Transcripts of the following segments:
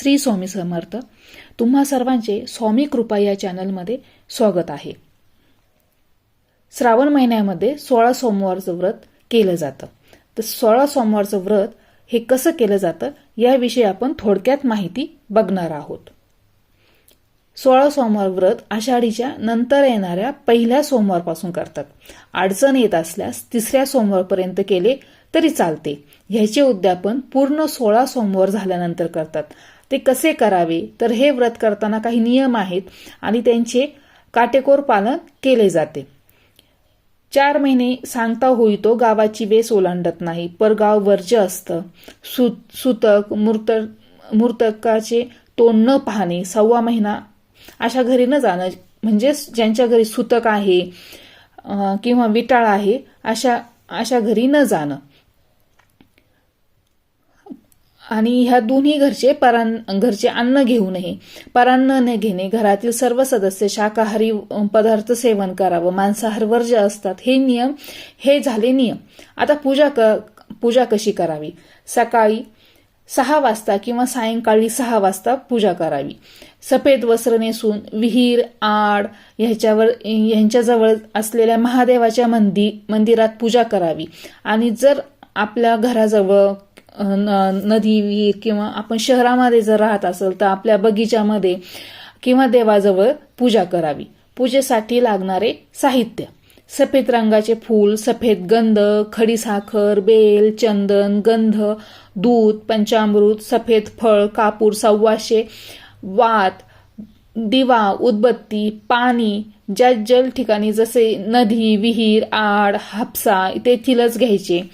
श्री स्वामी समर्थ तुम्हा सर्वांचे स्वामी कृपा या चॅनलमध्ये स्वागत आहे. श्रावण महिन्यामध्ये सोळा सोमवारचं व्रत केलं जातं. तर सोळा सोमवारचं व्रत हे कसं केलं जातं याविषयी आपण थोडक्यात माहिती बघणार आहोत. सोळा सोमवार व्रत आषाढीच्या नंतर येणाऱ्या पहिल्या सोमवारपासून करतात. अडचण येत असल्यास तिसऱ्या सोमवारपर्यंत केले तरी चालते. ह्याचे उद्यापन पूर्ण सोळा सोमवार झाल्यानंतर करतात. ते कसे करावे? तर हे व्रत करताना काही नियम आहेत आणि त्यांचे काटेकोर पालन केले जाते. चार महिने सांगता होईतो गावाची वेस ओलांडत नाही. परगाव वर्ज्य असतं. सु सुतक मूर्त मूर्तकाचे तोंड न पाहणे सव्वा महिना अशा घरी न जाणं म्हणजेच ज्यांच्या घरी सुतक आहे किंवा विटाळ आहे अशा अशा घरी न जाणं. आणि ह्या दोन्ही घरचे परान घरचे अन्न घेऊ नये परान्न न घेणे घरातील सर्व सदस्य शाकाहारी पदार्थ सेवन करावं मांसाहार वर्ज असतात हे नियम हे झाले नियम. आता पूजा क पूजा कशी करावी? सकाळी सहा वाजता किंवा सायंकाळी सहा वाजता पूजा करावी. सफेद वस्त्र नेसून विहीर आड ह्याच्यावर ह्यांच्याजवळ असलेल्या महादेवाच्या मंदी मंदिरात पूजा करावी. आणि जर आपल्या घराजवळ न- नदी विहीर किंवा आपण शहरामध्ये जर राहत असेल तर आपल्या बगीच्यामध्ये किंवा देवाजवळ पूजा करावी. पूजेसाठी लागणारे साहित्य. सफेद रंगाचे फूल सफेद गंध खडीसाखर बेल चंदन गंध दूध पंचामृत सफेद फळ कापूर सव्वाशे वात दिवा उदबत्ती पाणी ज्या जल ठिकाणी जसे नदी विहीर आड हापसा तेथीलच घ्यायचे.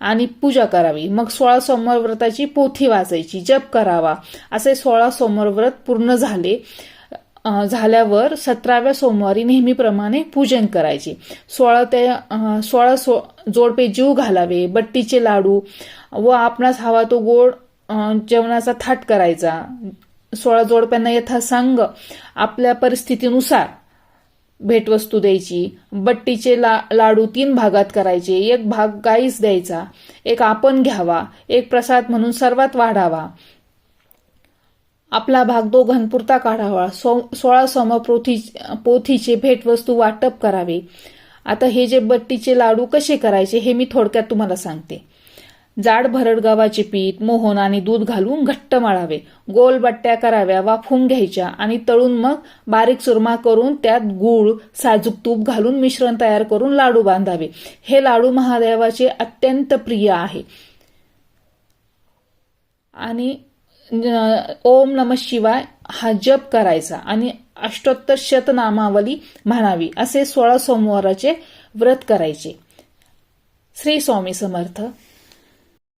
आणि पूजा करावी. मग सोळा सोमवार व्रताची पोथी वाचायची जप करावा. असे सोळा सोमवार व्रत पूर्ण झाले. झाल्यावर सतराव्या सोमवारी नेहमीप्रमाणे पूजन करायचे. सोळा ते सोळा सो जोडपे जीव घालावे बट्टीचे लाडू व आपणास हवा तो गोड जेवणाचा थाट करायचा. सोळा जोडप्यांना यथासांग आपल्या परिस्थितीनुसार भेटवस्तू द्यायची बट्टीचे ला लाडू तीन भागात करायचे एक भाग गाईस द्यायचा एक आपण घ्यावा एक प्रसाद म्हणून सर्वात वाढावा. आपला भाग दोघांपुरता काढावा. सो सोळा सोमा पोथी पोथीचे भेटवस्तू वाटप करावे. आता हे जे बट्टीचे लाडू कसे करायचे हे मी थोडक्यात तुम्हाला सांगते. जाड भरड गव्हाचे पीठ मोहन आणि दूध घालून घट्ट मळावे. गोल बट्ट्या कराव्या वाफवून घ्यायच्या आणि तळून मग बारीक सुरमा करून त्यात गूळ साजूक तूप घालून मिश्रण तयार करून लाडू बांधावे. हे लाडू महादेवाचे अत्यंत प्रिय आहे. आणि ओम नम शिवाय हा जप करायचा आणि अष्टोत्तर शतनामावली म्हणावी असे सोळा सोमवाराचे व्रत करायचे. श्री स्वामी समर्थ.